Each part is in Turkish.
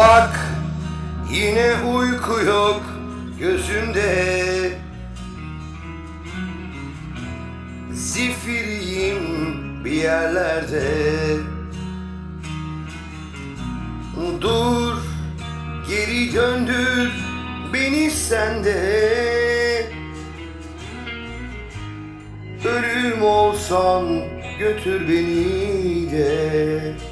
Bak yine uyku yok gözümde. Zifiriyim bir yerlerde. Dur geri döndür beni sende Ölüm olsam götür beni de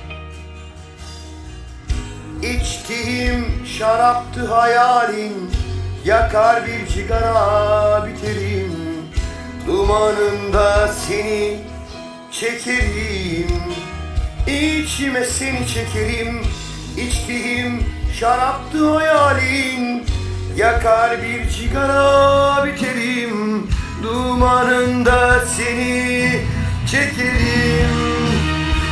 İçtiğim şaraptı hayalin Yakar bir sigara biterim. Dumanında seni çekerim İçime seni çekerim. İçtiğim şaraptı hayalin Yakar bir sigara biterim. Dumanında seni çekerim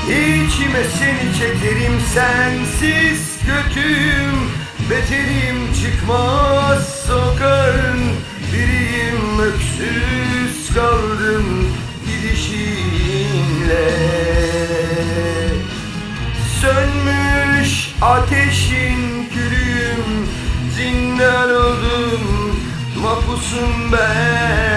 İçime seni çekerim sensiz kötüyüm Beterim çıkmaz sokağın biriyim Öksüz kaldım gidişinle. Sönmüş ateşin külüm Zindan oldum mahpusum ben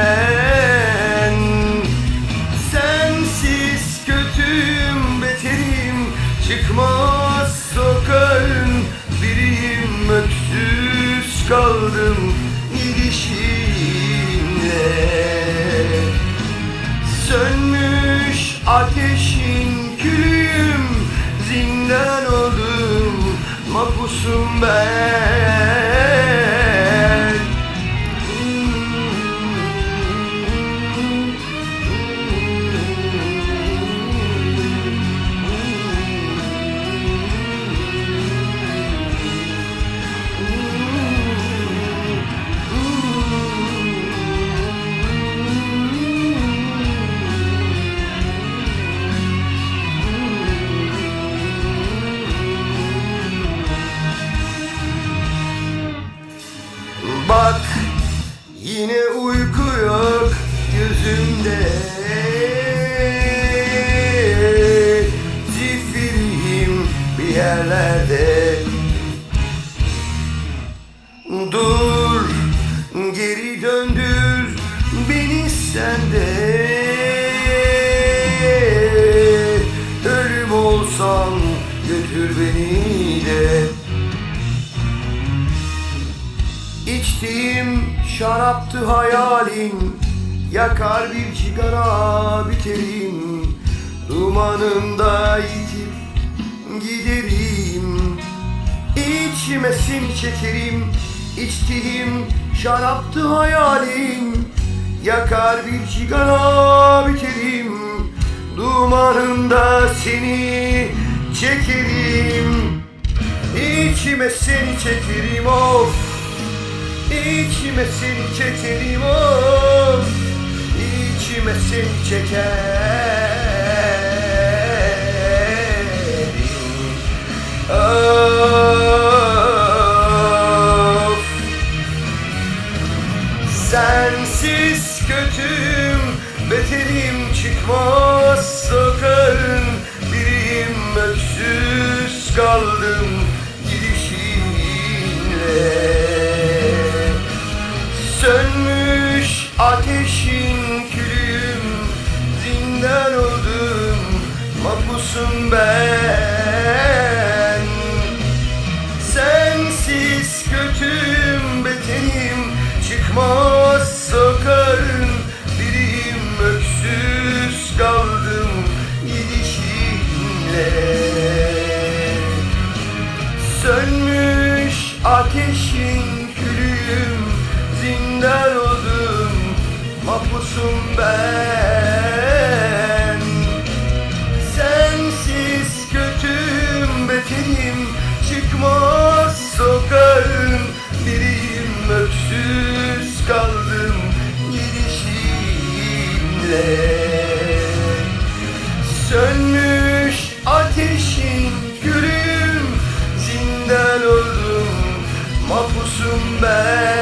Kaldım gidişinle Sönmüş ateşin külüm Zindan oldum mahpusum ben yine uyku yok gözümde. Zifiriyim bir yerlerde. Dur geri döndür beni sende Ölüm olsam götür beni de. İçtiğim şaraptı hayalin Yakar bir sigara biterim Dumanında yitip giderim. İçime seni çekerim İçtiğim şaraptı hayalin. Yakar bir sigara biterim. Dumanında seni çekerim. İçime seni çekerim of İçime seni çekerim of İçime seni çekerim Of! Sensiz kötüm Beterim çıkmaz gidişinle Sönmüş ateşin külüm Zindan oldum mahpusum ben içinden öldüm Mahpusum ben.